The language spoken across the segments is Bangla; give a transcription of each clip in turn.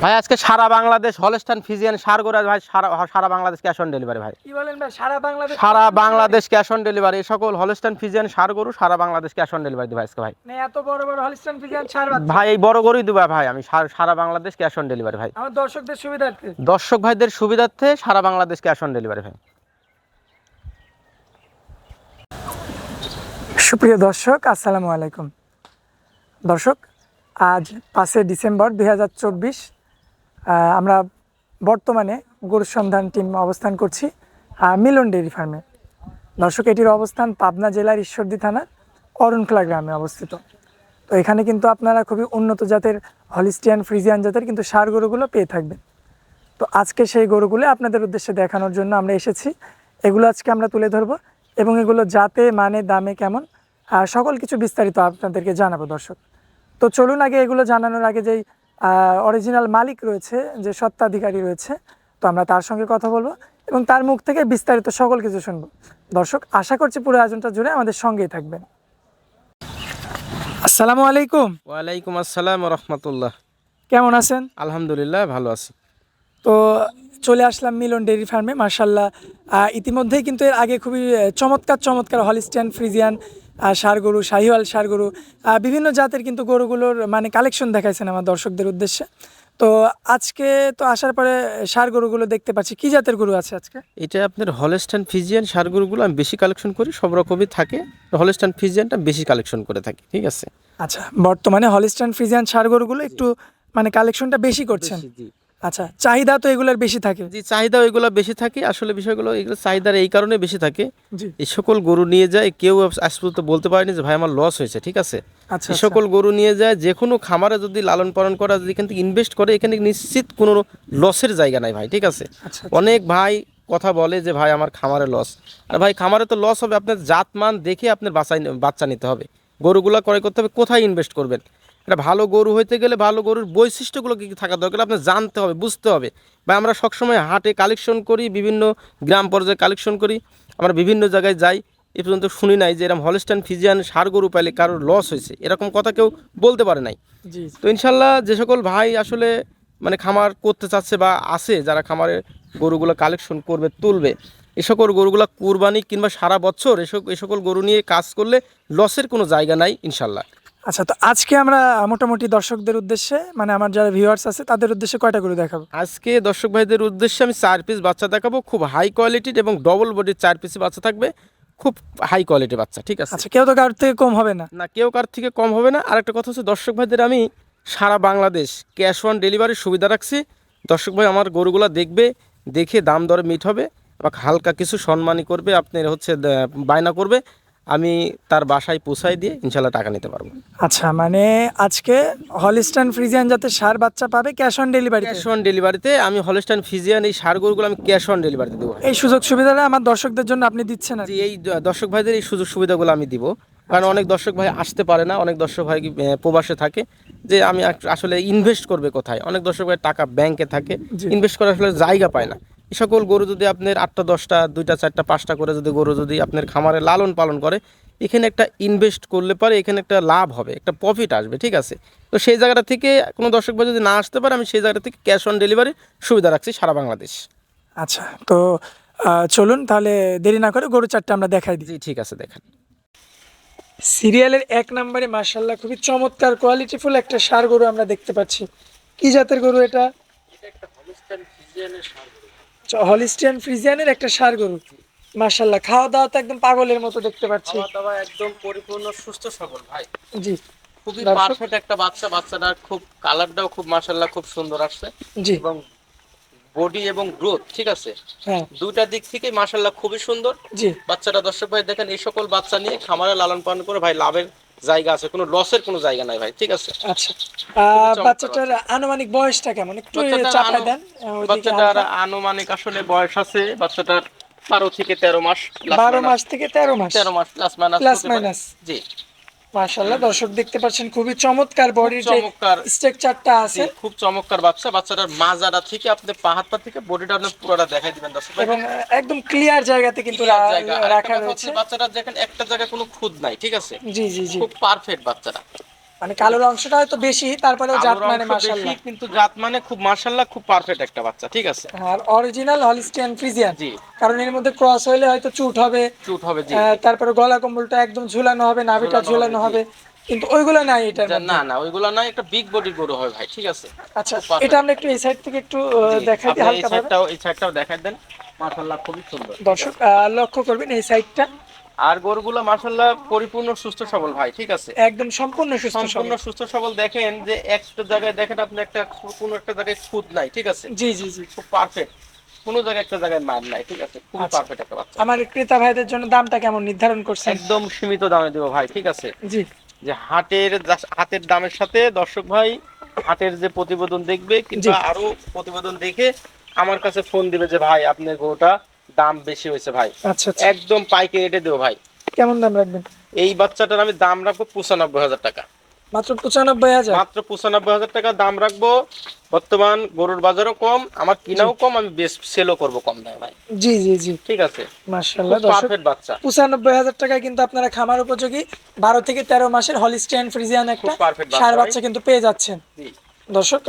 ভাই আজকে সারা বাংলাদেশ হলস্টান ফিজিয়ান সারগোরা ভাই সারা সারা বাংলাদেশ ক্যাশ অন ডেলিভারি ভাই। কি বলেন ভাই সারা বাংলাদেশ সারা বাংলাদেশ ক্যাশ অন ডেলিভারি এই সকল হলস্টান ফিজিয়ান সার গরু সারা বাংলাদেশ ক্যাশ অন ডেলিভারি দেবো আজকে ভাই। মানে এত বড় বড় হলিস্টান ফিজিয়ান বাচ্চা? ভাই এই বড় গরুই দেবো ভাই আমি সার- সারা বাংলাদেশ ক্যাশ অন ডেলিভারি ভাই। আমার দর্শকদের সুবিধার্থে? দর্শক ভাইদের সুবিধার্থে সারা বাংলাদেশ ক্যাশ অন ডেলিভারি ভাই। সুপ্রিয় দর্শক আসসালামু আলাইকুম। দর্শক আজ পাঁচই ডিসেম্বর দুই হাজার চব্বিশ আমরা বর্তমানে গরুর সন্ধান টিম অবস্থান করছি মিলন ডেয়ারি ফার্মে। দর্শক, এটির অবস্থান পাবনা জেলার ঈশ্বরদী থানার অরণখোলা গ্রামে অবস্থিত। তো এখানে কিন্তু আপনারা খুবই উন্নত জাতের হলিস্টিয়ান ফ্রিজিয়ান জাতের কিন্তু সার গরুগুলো পেয়ে থাকবেন। তো আজকে সেই গরুগুলো আপনাদের উদ্দেশ্যে দেখানোর জন্য আমরা এসেছি। এগুলো আজকে আমরা তুলে ধরবো এবং এগুলো জাতে মানে দামে কেমন সকল কিছু বিস্তারিত আপনাদেরকে জানাব দর্শক। তো চলুন আগে এগুলো জানানোর আগে যেই অরিজিনাল মালিক রয়েছে যে সত্ত্বাধিকারী রয়েছে তো আমরা তার সঙ্গে কথা বলব এবং তার মুখ থেকে বিস্তারিত সকল কিছু শুনব। দর্শক আশা করছি পুরো আয়োজনটা জুড়ে আমাদের সঙ্গেই থাকবেন। আসসালামু আলাইকুম। ওয়ালাইকুম আসসালাম রহমতুল্লাহ কেমন আছেন? আলহামদুলিল্লাহ ভালো আছি। তো চলে আসলাম মিলন ডেয়ারি ফার্মে মার্শাল্লাহ ইতিমধ্যেই কিন্তু এর আগে খুবই চমৎকার চমৎকার হলিস্টিয়ান ফ্রিজিয়ান ষাঁড় গরু শাহিওয়াল ষাঁড় গরু বিভিন্ন জাতের কিন্তু গরুগুলোর মানে কালেকশন দেখাইছেন আমার দর্শকদের উদ্দেশ্যে। তো আজকে তো আসার পরে ষাঁড় গরুগুলো দেখতে পাচ্ছি। কি জাতের গরু আছে আজকে? এটা আপনার হলস্টান ফিজিয়ান সারগুলোগুলো আমি বেশি কালেকশন করি সব রকমই থাকে। হলস্টান ফিজিয়ানটা বেশি কালেকশন করে থাকি ঠিক আছে? আচ্ছা বর্তমানে হলিস্টিয়ান ফিজিয়ান ষাঁড় গরুগুলো একটু মানে কালেকশনটা বেশি করছেন। আচ্ছা চাহিদা তো এগুলোর বেশি থাকে। জি চাহিদা ওইগুলো বেশি থাকে। আসলে বিষয়গুলো এগুলো চাহিদার এই কারণে বেশি থাকে। এই সকল গরু নিয়ে যায় কেউ আজ পর্যন্ত বলতে পারেনি যে ভাই আমার লস হয়েছে ঠিক আছে? আচ্ছা এই সকল গরু নিয়ে যায় যে কোনো খামারে যদি লালন পালন করা যদি এখান থেকে ইনভেস্ট করে এখানে নিশ্চিত কোনো লসের জায়গা নাই ভাই ঠিক আছে? আচ্ছা অনেক ভাই কথা বলে যে ভাই আমার খামারে লস আর ভাই খামারে তো লস হবে আপনার জাতমান দেখে আপনার বাচ্চা বাচ্চা নিতে হবে। গরুগুলা ক্রয় করতে হবে কোথায় ইনভেস্ট করবেন? একটা ভালো গরু হইতে গেলে ভালো গরুর বৈশিষ্ট্যগুলো কী কী থাকা দরকার? আপনার জানতে হবে বুঝতে হবে। বা আমরা সবসময় হাটে কালেকশন করি বিভিন্ন গ্রাম পর্যায়ে কালেকশন করি। আমরা বিভিন্ন জায়গায় যাই এ পর্যন্ত শুনি নাই যে এরকম হলস্টান ফিজিয়ান সার গরু পাইলে কারোর লস হয়েছে। এরকম কথা কেউ বলতে পারে নাই। তো ইনশাল্লাহ যে সকল ভাই আসলে মানে খামার করতে চাচ্ছে বা আছে যারা খামারে গরুগুলো কালেকশন করবে তুলবে এ সকল গরুগুলো কুরবানি কিংবা সারা বছর এসব এ সকল গরু নিয়ে কাজ করলে লসের কোনো জায়গা নাই ইনশাল্লাহ। আচ্ছা তো আজকে আমরা মোটামুটি দর্শকদের উদ্দেশ্যে মানে আমার যারা ভিউয়ার্স আছে তাদের উদ্দেশ্যে কয়টা করে দেখাবো? আজকে দর্শক ভাইদের উদ্দেশ্যে আমি চার পিস বাচ্চা দেখাবো। খুব হাই কোয়ালিটির এবং ডবল বডির চার পিস বাচ্চা থাকবে। খুব হাই কোয়ালিটির বাচ্চা ঠিক আছে? আচ্ছা কেউ তো কার থেকে কম হবে না। না কেউ কার থেকে কম হবে না। আর একটা কথা হচ্ছে দর্শক ভাইদের আমি সারা বাংলাদেশ ক্যাশ অন ডেলিভারির সুবিধা রাখছি। দর্শক ভাই আমার গরুগুলো দেখবে দেখে দাম দরে মিট হবে আমাকে হালকা কিছু সম্মানী করবে আপনার হচ্ছে বায়না করবে। আমি তার বাসায় পৌঁছাই দিয়ে ইনশাল্লাহ টাকা নিতে পারব। আচ্ছা মানে আজকে হলিস্টান ফ্রিজিয়ান যাতে সার বাচ্চা পাবে cash on delivery cash on ডেলিভারিতে আমি হলস্টাইন ফ্রিজিয়ান এই সার গরুগুলো আমি ক্যাশ অন ডেলিভারিতে দেবো। এই সুযোগ সুবিধাটা আমার দর্শকদের জন্য আপনি দিচ্ছেন আর এই দর্শক ভাইদের এই সুযোগ সুবিধাগুলো আমি দিব। কারণ অনেক দর্শক ভাই আসতে পারে না অনেক দর্শক ভাই প্রবাসে থাকে। যে আমি আসলে ইনভেস্ট করবে কোথায়? অনেক দর্শক ভাই টাকা ব্যাংকে থাকে। ইনভেস্ট করার আসলে জায়গা পায় না। সকল গরু যদি আপনার আটটা দশটা দুইটা চারটা পাঁচটা করে যদি গরু যদি আপনার খামারে লালন পালন করে এখানে একটা ইনভেস্ট করলে পরে এখানে একটা লাভ হবে একটা প্রফিট আসবে ঠিক আছে? তো সেই জায়গাটা থেকে কোনো দর্শক ভাই যদি না আসতে পারে আমি সেই জায়গাটা থেকে ক্যাশ অন ডেলিভারি সুবিধা রাখছি সারা বাংলাদেশ। আচ্ছা তো চলুন তাহলে দেরি না করে গরু চারটা আমরা দেখাই দিই। জি ঠিক আছে দেখেন। সিরিয়ালের এক নম্বরে মার্শাল্লাহ খুবই চমৎকার কোয়ালিটিফুল একটা সার গরু আমরা দেখতে পাচ্ছি। কি জাতের গরু এটা? হলিস্টিয়ান ফ্রিজিয়ানের একটা সার গরু। মার্শাল্লাহ খাওয়া দাওয়া তো একদম পাগলের মতো দেখতে পাচ্ছি। খাওয়া দাওয়া একদম পরিপূর্ণ সুস্থ সবল ভাই। জি। খুবই পারফেক্ট একটা বাচ্চা বাচ্চাটা খুব কালারটাও খুব মাশাল্লাহ খুব সুন্দর আসছে। জি। এবং বডি এবং গ্রোথ ঠিক আছে? হ্যাঁ। দুইটা দিক থেকে মাশাল্লাহ খুবই সুন্দর। জি। বাচ্চাটা দর্শক ভাই দেখেন এই সকল বাচ্চা নিয়ে খামারে লালন পালন করে ভাই লাভের জায়গা আছে কোনো লসের কোনো জায়গা নাই ভাই ঠিক আছে? আচ্ছা। বাচ্চাটার আনুমানিক বয়সটা কেমন? একটু চাপা চাপায় দেন বাচ্চাটার আনুমানিক আসলে বয়স আছে বাচ্চাটার বারো থেকে তেরো মাস বারো মাস থেকে তেরো মাস। তেরো মাস প্লাস মাইনাস প্লাস মাইনাস জি। মাশাল্লাহ দর্শক দেখতে পাচ্ছেন খুবই চমৎকার বডির যে চমৎকার। স্ট্রাকচারটা আছে। খুব চমৎকার বাচ্চা বাচ্চাটার মাজাটা থেকে আপনি পাহাড় পা থেকে বডিটা আপনি পুরোটা দেখাই দিবেন দর্শক। এবং একদম ক্লিয়ার জায়গাতে কিন্তু রাখা রয়েছে হচ্ছে বাচ্চাটা দেখেন একটা জায়গায় কোনো খুদ নাই ঠিক আছে? জি জি জি। খুব পারফেক্ট বাচ্চাটা। মানে কালোর অংশটা হয়তো বেশি তারপরেও জাত মানে মাশাআল্লাহ। কিন্তু জাত মানে খুব মার্শাল্লাহ খুব পারফেক্ট একটা বাচ্চা ঠিক আছে? আর অরিজিনাল হলিস্টিয়ান ফ্রিজিয়ান জি। কারণ এর মধ্যে ক্রস হইলে হয়তো চুট হবে চুট হবে জি। তারপরে গলা কম্বলটা একদম ঝুলানো হবে নাভিটা ঝুলানো হবে, কিন্তু ওইগুলো নাই এটার মধ্যে। না না ওইগুলো না একটা বিগ বডির গরু হয় ভাই ঠিক আছে? আচ্ছা এটা আমরা একটু এই সাইড থেকে একটু দেখাই দিই এই হালকা ভাবে। সাইডটাও এই সাইডটাও দেখাই দেন মাশাল্লাহ খুবই সুন্দর। দর্শক লক্ষ্য করবেন এই সাইডটা আর গরুগুলো মাশাল্লাহ পরিপূর্ণ সুস্থ সবল ভাই ঠিক আছে? একদম সম্পূর্ণ সুস্থ সম্পূর্ণ সুস্থ সবল দেখেন যে একটা জায়গায় দেখেন আপনি একটা কোনো একটা জায়গায় খুদ নাই ঠিক আছে? জি জি জি। খুব পারফেক্ট কোনো জায়গায় একটা জায়গায় মার নাই ঠিক আছে? খুব আচ্ছা। পারফেক্ট একটা বাচ্চা। আমার ক্রেতা ভাইদের জন্য দামটা কেমন নির্ধারণ করছেন? একদম সীমিত দামে দেবো ভাই ঠিক আছে? জি। যে হাটের হাটের দামের সাথে দর্শক ভাই হাটের যে প্রতিবেদন দেখবে কিংবা আরও প্রতিবেদন দেখে আমার কাছে ফোন দিবে যে ভাই আপনার গরুটা দাম বেশি হয়েছে ভাই। আচ্ছা আচ্ছা। একদম পাইকারি রেটে দেবো ভাই। কেমন দাম রাখবেন? এই বাচ্চাটার আমি দাম রাখব পঁচানব্বই হাজার টাকা। মাত্র পঁচানব্বই হাজার? মাত্র পঁচানব্বই হাজার টাকা দাম রাখব। বর্তমান গরুর বাজারও কম আমার কিনাও কম আমি বেশ সেলও করব কম দামে ভাই। জি জি জি। ঠিক আছে। মাশাআল্লাহ পারফেক্ট বাচ্চা। পঁচানব্বই হাজার টাকায় কিন্তু আপনারা খামার উপযোগী। বারো থেকে তেরো মাসের হলিস্টিয়ান ফ্রিজিয়ান একটা সার বাচ্চা কিন্তু পেয়ে যাচ্ছেন। জি। দর্শক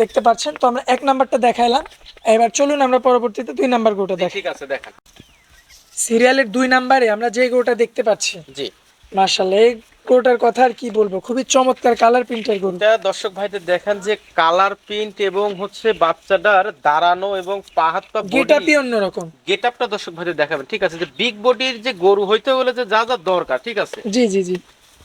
দেখতে পাচ্ছেন তো আমরা এক নাম্বারটা দেখাইলাম। এবার চলুন আমরা পরবর্তীতে দুই নাম্বার গোটা দেখি। ঠিক আছে দেখেন। সিরিয়ালের দুই নাম্বারে আমরা যে গোটা দেখতে পাচ্ছি। জি। মার্শাল্লাহ এই গরুটার কথা আর কি বলব? খুবই চমৎকার কালার প্রিন্টের গরু। এটা দর্শক ভাইদের দেখেন যে কালার প্রিন্ট এবং হচ্ছে বাচ্চাটার দাঁড়ানো এবং পা হাত পা গেটাপি অন্যরকম। গেট আপটা দর্শক ভাইদের দেখাবেন। ঠিক আছে যে বিগ বডির যে গরু হইতে হলে যে যা যা দরকার ঠিক আছে? জি জি জি।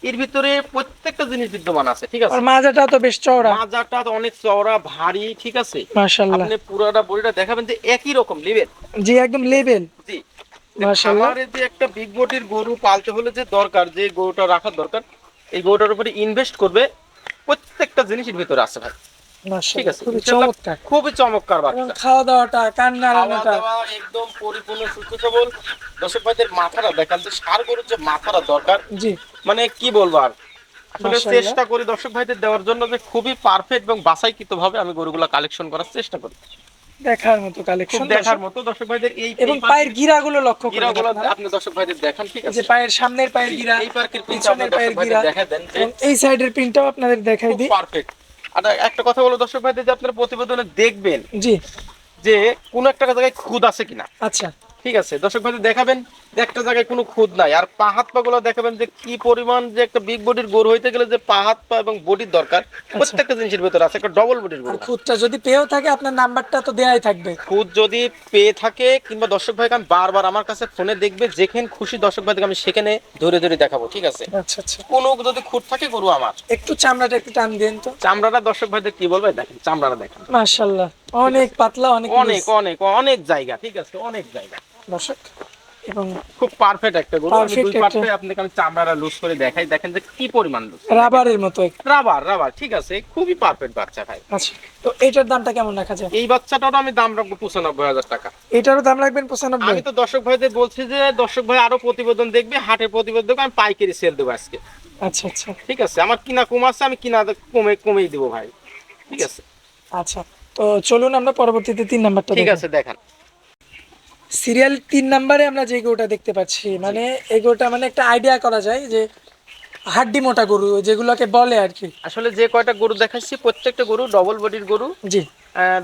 এর ভিতরে প্রত্যেকটা জিনিস বিদ্যমান আছে ঠিক আছে? মাজাটা তো বেশ চওড়া। মাজাটা তো অনেক চওড়া ভারী ঠিক আছে? মাশাআল্লাহ। আপনি পুরোটা বডিটা দেখাবেন যে একই রকম লেভেল জি একদম লেভেল জি। মাশাআল্লাহ। যে একটা বিগ বডির গরু পালতে হলে যে দরকার যে গরুটা রাখার দরকার এই গরুটার উপরে ইনভেস্ট করবে প্রত্যেকটা জিনিসের ভিতরে আছে ভাই। ঠিক আছে খুবই চমৎকার। খুবই চমৎকার বাচ্চা। খাওয়া দাওয়াটা কান্না রান্নাটা একদম পরিপূর্ণ সুস্থ সবল দর্শক ভাইদের মাথাটা দেখান যে সার গরুর যে মাথাটা দরকার। জি। মানে কি বলব আর? আসলে চেষ্টা করি দর্শক ভাইদের দেওয়ার জন্য যে খুবই পারফেক্ট এবং বাছাইকৃত ভাবে আমি গরুগুলা কালেকশন করার চেষ্টা করি। দেখার মতো কালেকশন দেখার মতো দর্শক ভাইদের এই এবং পায়ের গিরাগুলো লক্ষ্য করুন গিরাগুলো। আপনি দর্শক ভাইদের দেখান ঠিক আছে? যে পায়ের সামনের পায়ের গিরা এই পার্কের পিছনের পায়ের গিরা। দেখা দেন এই সাইডের প্রিন্টটাও আপনাদের দেখাই দিই। পারফেক্ট আর একটা কথা বলো দর্শক ভাইদের যে আপনারা প্রতিবেদনে দেখবেন জি। যে কোন একটা জায়গায় খুদ আছে কিনা। আচ্ছা। ঠিক আছে দর্শক ভাইদের দেখাবেন। একটা জায়গায় কোনো খুদ নাই। আর পা হাত পা গুলো দেখাবেন যে কি পরিমাণ যে একটা বিগ বডির গরু হইতে গেলে যে পা হাত পা এবং বডির দরকার প্রত্যেকটা জিনিসের ভিতরে আছে একটা ডবল বডির গরু খুদটা যদি পেয়েও থাকে আপনার নাম্বারটা তো দেয়াই থাকবে। খুদ যদি পেয়ে থাকে কিংবা দর্শক ভাইকে আমি বারবার আমার কাছে ফোনে দেখবে যেখানে খুশি দর্শক ভাইকে আমি সেখানে ধরে ধরে দেখাবো ঠিক আছে? আচ্ছা আচ্ছা। কোনো যদি খুদ থাকে গরু আমার। একটু চামড়াটা একটু টান দেন তো। চামড়াটা দর্শক ভাইদের কি বলবে? দেখেন চামড়াটা দেখেন। মাশাআল্লাহ। অনেক পাতলা অনেক অনেক অনেক অনেক জায়গা ঠিক আছে? অনেক জায়গা। দর্শক এবং খুব পারফেক্ট একটা গরু। আমি দুই আপনাকে আমি চামড়াটা লুজ করে দেখাই। দেখেন যে কি পরিমাণ লুজ রাবারের মতো রাবার রাবার ঠিক আছে। খুবই পারফেক্ট বাচ্চা ভাই। আচ্ছা তো এটার দামটা কেমন রাখা যায়? এই বাচ্চাটারও আমি দাম রাখব পঁচানব্বই হাজার টাকা। এটারও দাম রাখবেন পঁচানব্বই? আমি তো দর্শক ভাইদের বলছি যে দর্শক ভাই আরও প্রতিবেদন দেখবে হাটের প্রতিবেদন দেখবে আমি পাইকারি সেল দেবো আজকে। আচ্ছা আচ্ছা। ঠিক আছে আমার কিনা কম আছে আমি কিনা কমে কমেই দেবো ভাই। ঠিক আছে। আচ্ছা তো চলুন আমরা পরবর্তীতে তিন নাম্বারটা ঠিক আছে দেখান। সিরিয়াল তিন নাম্বারে আমরা যে গরুটা দেখতে পাচ্ছি মানে এই গরুটা মানে একটা আইডিয়া করা যায় যে হাড্ডি মোটা গরু যেগুলোকে বলে আর কি। আসলে যে কয়টা গরু দেখাচ্ছি প্রত্যেকটা গরু ডবল বডির গরু। জি।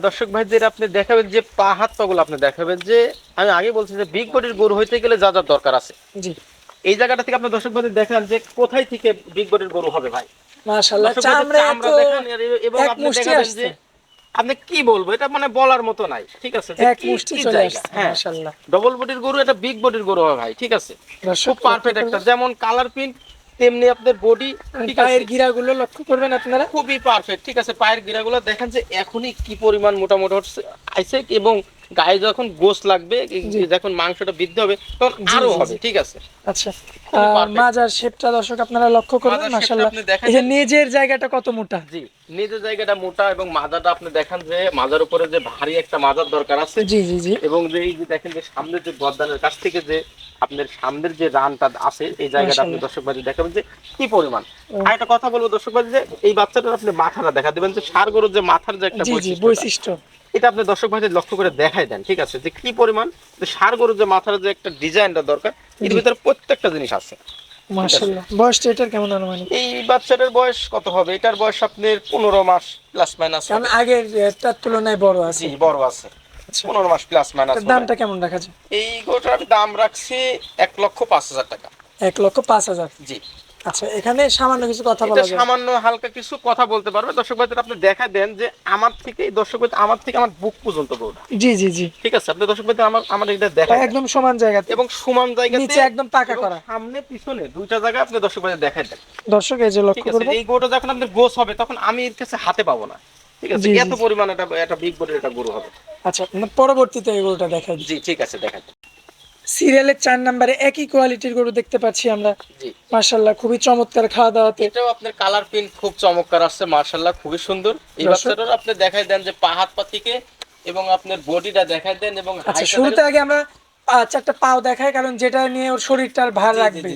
দর্শক ভাইদের আপনি দেখাবেন যে পা হাত পাগুলো আপনি দেখাবেন যে আমি আগে বলছি যে বিগ বডির গরু হইতে গেলে যা যা দরকার আছে। জি। এই জায়গাটা থেকে আপনি দর্শক ভাইদের দেখান যে কোথায় থেকে বিগ বডির গরু হবে ভাই। মাশাআল্লাহ দর্শক চামড়া তো দেখান এবং আপনি দেখাবেন যে আপনি কি বলব? এটা মানে বলার মতো নাই ঠিক আছে? এক মুষ্টি চলে? আসছে হ্যাঁ। মাশাআল্লাহ। ডবল বডির গরু এটা বিগ বডির গরু হয় ভাই ঠিক আছে? খুব পারফেক্ট একটা যেমন কালার প্রিন্ট তেমনি আপনার বডি পায়ের গিরাগুলো লক্ষ্য করবেন আপনারা। খুবই পারফেক্ট ঠিক আছে? পায়ের গিরাগুলো দেখেন যে এখনই কি পরিমাণ মোটামুটি হচ্ছে আইসে এবং গায়ে যখন গোস লাগবে যখন মাংসটা বৃদ্ধি হবে তখন আরও হবে ঠিক আছে? আচ্ছা। মাজার শেপটা দর্শক আপনারা লক্ষ্য করবেন মাশাআল্লাহ। এই যে নিজের জায়গাটা কত মোটা? জি নিজের জায়গাটা মোটা এবং মাজাটা আপনি দেখেন যে মাজার উপরে যে ভারী একটা মাজার দরকার আছে। জি জি জি। এবং যে এই যে দেখেন যে সামনের যে গদ্দানের কাছ থেকে যে আপনার সামনের যে রানটা আছে এই জায়গাটা আপনি। দর্শক বাড়ি দেখাবেন যে কি পরিমাণ। আর একটা কথা বলব দর্শক বাড়ি যে এই বাচ্চাটার আপনি মাথাটা দেখা দিবেন যে সার গরুর যে মাথার যে একটা বৈশিষ্ট্য। এটা আপনি দর্শক ভাইদের লক্ষ্য করে দেখাই দেন ঠিক আছে? যে কি পরিমাণ সার গরুর যে মাথার যে একটা ডিজাইনটা দরকার এর ভিতরে প্রত্যেকটা জিনিস আছে। মাশাআল্লাহ। বয়সটা এটার কেমন আনুমানিক? এই বাচ্চাটার বয়স কত হবে? এটার বয়স আপনার পনেরো মাস প্লাস মাইনাস কারণ আগের এটার তুলনায় বড় আছে। জি বড় আছে। আচ্ছা। মাস প্লাস মাইনাস দামটা কেমন রাখা যায়? এই গোটার আমি দাম রাখছি এক লক্ষ পাঁচ হাজার টাকা। এক লক্ষ পাঁচ হাজার। জি। আচ্ছা এখানে সামান্য কিছু কথা বলা সামান্য হালকা কিছু কথা বলতে পারবে। দর্শক ভাইদের আপনি দেখা দেন যে আমার থেকে দর্শক ভাই আমার থেকে আমার বুক পর্যন্ত জি জি জি। ঠিক আছে? আপনি দর্শক ভাইদের আমার আমার এটা দেখা একদম সমান জায়গাতে এবং সমান জায়গাতে নিচে একদম এবং করা। সামনে পিছনে দুইটা জায়গা আপনি দর্শক ভাইদের দেখাই দেন। দর্শক এই যে লক্ষ্য এই গরুটা যখন আপনার গোস হবে তখন আমি এর কাছে হাতে পাবো না। ঠিক আছে? এত। পরিমাণ একটা একটা বিগ বডির একটা গরু হবে। আচ্ছা পরবর্তীতে এই গরুটা দিই। জি ঠিক আছে দেন। সিরিয়ালের চার নম্বরে একই কোয়ালিটির গরু দেখতে পাচ্ছি আমরা। মার্শাল্লাহ খুবই চমৎকার খাওয়া দাওয়াতে। এটাও আপনার কালার প্রিন্ট খুব চমৎকার আসছে মার্শাল্লাহ খুবই সুন্দর। এই বাচ্চাটার আপনি দেখাই দেন যে পা হাত পা থেকে এবং আপনার বডিটা দেখাই দেন এবং আচ্ছা শুরুতে আগে আমরা চারটা পাও দেখাই কারণ যেটা নিয়ে ওর শরীরটার ভার রাখবে।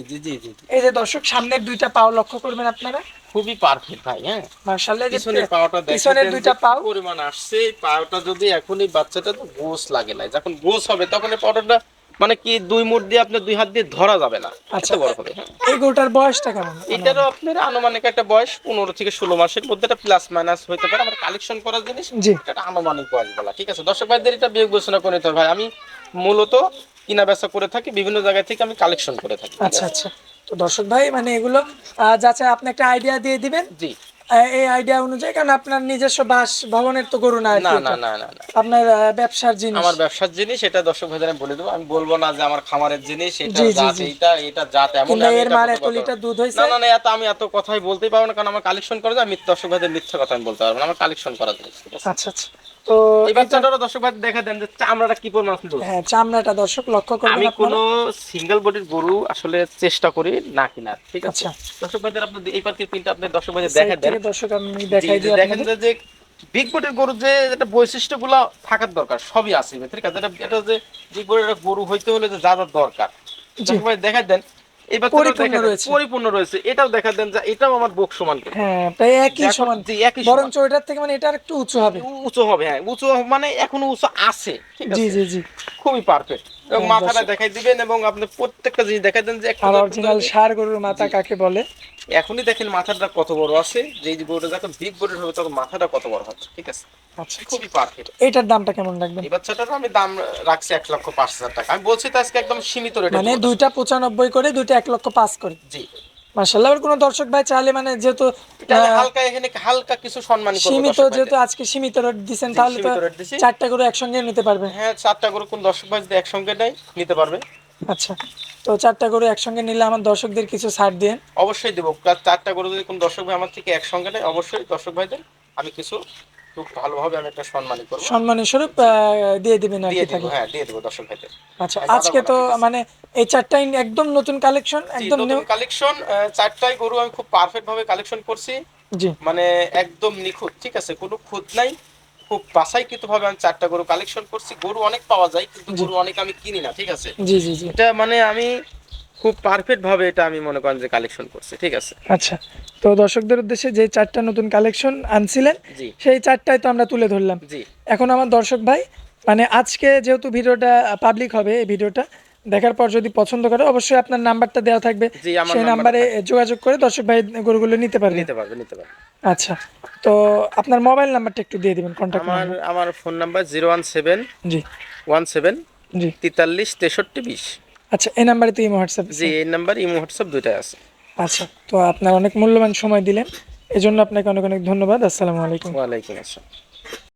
এই যে দর্শক সামনের দুইটা পাও লক্ষ্য করবেন আপনারা। খুবই পারফেক্ট ভাই হ্যাঁ। যে পিছনের দেখেন পিছনের দুইটা পাও। পরিমাণ আসছে এই পাওয়াটা যদি এখনই বাচ্চাটা তো গোস লাগে না যখন গোস হবে তখন এই পাউডারটা মানে কি দুই মুঠ দিয়ে আপনি দুই হাত দিয়ে ধরা যাবে না। আচ্ছা। বড় হবে। এই গরুটার বয়সটা কেমন? এটারও আপনার আনুমানিক একটা বয়স পনেরো থেকে ষোলো মাসের মধ্যে একটা প্লাস মাইনাস হতে পারে। আমার কালেকশন করার জিনিস এটা আনুমানিক বয়স বলা। ঠিক আছে দর্শক ভাইদের এটা বিয়োগ বিবেচনা করে নিতে ভাই আমি মূলত কিনা বেচা করে থাকি বিভিন্ন জায়গা থেকে আমি কালেকশন করে থাকি। আচ্ছা আচ্ছা। তো দর্শক ভাই মানে এগুলো যাচ্ছে আপনি একটা আইডিয়া দিয়ে দিবেন? জি। এই আইডিয়া অনুযায়ী কারণ আপনার নিজস্ব বাস ভবনের তো গরু না না না না না। আপনার ব্যবসার জিনিস। আমার ব্যবসার জিনিস এটা দর্শক ভাইদের আমি বলে দেবো। আমি বলব না যে আমার খামারের জিনিস এটা জাত এটা এটা জাত এমন না এর মানে এত লিটার দুধ হইছে না না না এত আমি এত কথাই বলতেই পারব না কারণ আমার কালেকশন করা যায় আমি দর্শক ভাইদের মিথ্যা কথা আমি বলতে পারব না আমার কালেকশন করা জিনিস আচ্ছা আচ্ছা। তো এই বাচ্চাটারও দর্শক ভাই দেখা দেন যে চামড়াটা কি পরিমাণ হ্যাঁ চামড়াটা দর্শক লক্ষ্য করবেন আমি। কোনো সিঙ্গেল বডির গরু আসলে চেষ্টা করি না কিনার ঠিক আছে? আচ্ছা। দর্শক ভাইদের আপনি এই পার্কের পিনটা আপনি দর্শক ভাইদের দেখা দেন। দর্শক আমি দেখাই দিই দেখেন যে বিগ বডির গরু যে একটা বৈশিষ্ট্যগুলো থাকার দরকার সবই আছে ঠিক আছে? এটা এটা যে বিগ বডির গরু হইতে হলে যে যা যা দরকার। দর্শক ভাই দেখা দেন। এই পরিপূর্ণ রয়েছে। পরিপূর্ণ রয়েছে। এটাও দেখা দেন যে এটাও আমার বুক সমান। হ্যাঁ প্রায় একই সমান। একই বরঞ্চ থেকে মানে এটা একটু উঁচু হবে। উঁচু হবে হ্যাঁ। উঁচু মানে এখনও উঁচু আছে। ঠিক জি জি জি। খুবই পারফেক্ট এবং হ্যাঁ, মাথাটা দেখাই দিবেন এবং আপনি প্রত্যেকটা জিনিস দেখাই দেন যে একটা অরিজিনাল সার গরুর মাথা কাকে বলে? এখনই দেখেন মাথাটা কত বড় আছে যে গরুটা যখন বিগ বডির হবে তখন মাথাটা কত বড় হবে ঠিক আছে? আচ্ছা আচ্ছা। খুবই পারফেক্ট এটার দামটা কেমন রাখবেন? এই বাচ্চাটার আমি দাম রাখছি এক লক্ষ পাঁচ হাজার টাকা। আমি বলছি তো আজকে একদম সীমিত রেটে মানে দুইটা পঁচানব্বই করে দুইটা এক লক্ষ পাঁচ করে। জি। আবার কোনো দর্শক ভাই চাইলে মানে যেহেতু হালকা এখানে হালকা কিছু সম্মান করব সীমিত যেহেতু আজকে সীমিত রেট জি, তাহলে তো। চারটা করে একসঙ্গে নিতে পারবেন হ্যাঁ চারটা করে কোন দর্শক ভাই যদি একসঙ্গে নেয় নিতে পারবে। আচ্ছা তো চারটা করে একসঙ্গে নিলে আমার দর্শকদের কিছু ছাড় দিয়ে অবশ্যই দেবো। চারটা করে যদি কোন দর্শক ভাই আমার থেকে একসঙ্গে নেয় অবশ্যই দর্শক ভাইদের আমি কিছু খুব ভালোভাবে আমি একটা করব। স্বরূপ দিয়ে দিবেন আর কি থাকে হ্যাঁ দিয়ে দেবো দর্শক ভাইদের। আচ্ছা আজকে তো। মানে এই চারটাই একদম নতুন কালেকশন একদম নতুন কালেকশন চারটাই গরু আমি খুব পারফেক্ট ভাবে কালেকশন করছি। জি। মানে একদম নিখুঁত ঠিক আছে? কোনো খুঁত নাই। খুব বাসাইকৃত ভাবে আমি চারটা গরু কালেকশন করছি। গরু অনেক পাওয়া যায় কিন্তু গরু অনেক আমি কিনি না ঠিক আছে? জি জি জি। এটা মানে আমি খুব পারফেক্ট ভাবে এটা আমি মনে করেন যে কালেকশন করছে ঠিক আছে? আচ্ছা তো দর্শকদের উদ্দেশ্যে যে চারটা নতুন কালেকশন আনছিলেন সেই চারটাই তো আমরা তুলে ধরলাম। জি। এখন আমার দর্শক ভাই মানে আজকে যেহেতু ভিডিওটা পাবলিক হবে এই ভিডিওটা দেখার পর যদি পছন্দ করে অবশ্যই আপনার নাম্বারটা দেওয়া থাকবে। সেই নাম্বারে যোগাযোগ করে দর্শক ভাই গরুগুলো নিতে পারবেন নিতে পারবে নিতে পারবে। আচ্ছা তো আপনার মোবাইল নাম্বারটা একটু দিয়ে দিবেন কন্ট্যাক্ট আমার আমার phone number zero one seven জি। ওয়ান সেভেন জি। তেতাল্লিশ তেষট্টি বিশ। আচ্ছা এই নাম্বারে তো ইমো হোয়াটসঅ্যাপ জি এই নাম্বার ইমো হোয়াটসঅ্যাপ দুইটাই আছে। আচ্ছা তো আপনার অনেক মূল্যবান সময় দিলেন। এজন্য আপনাকে অনেক অনেক ধন্যবাদ। আসসালামু আলাইকুম। ওয়ালাইকুম আসসালাম।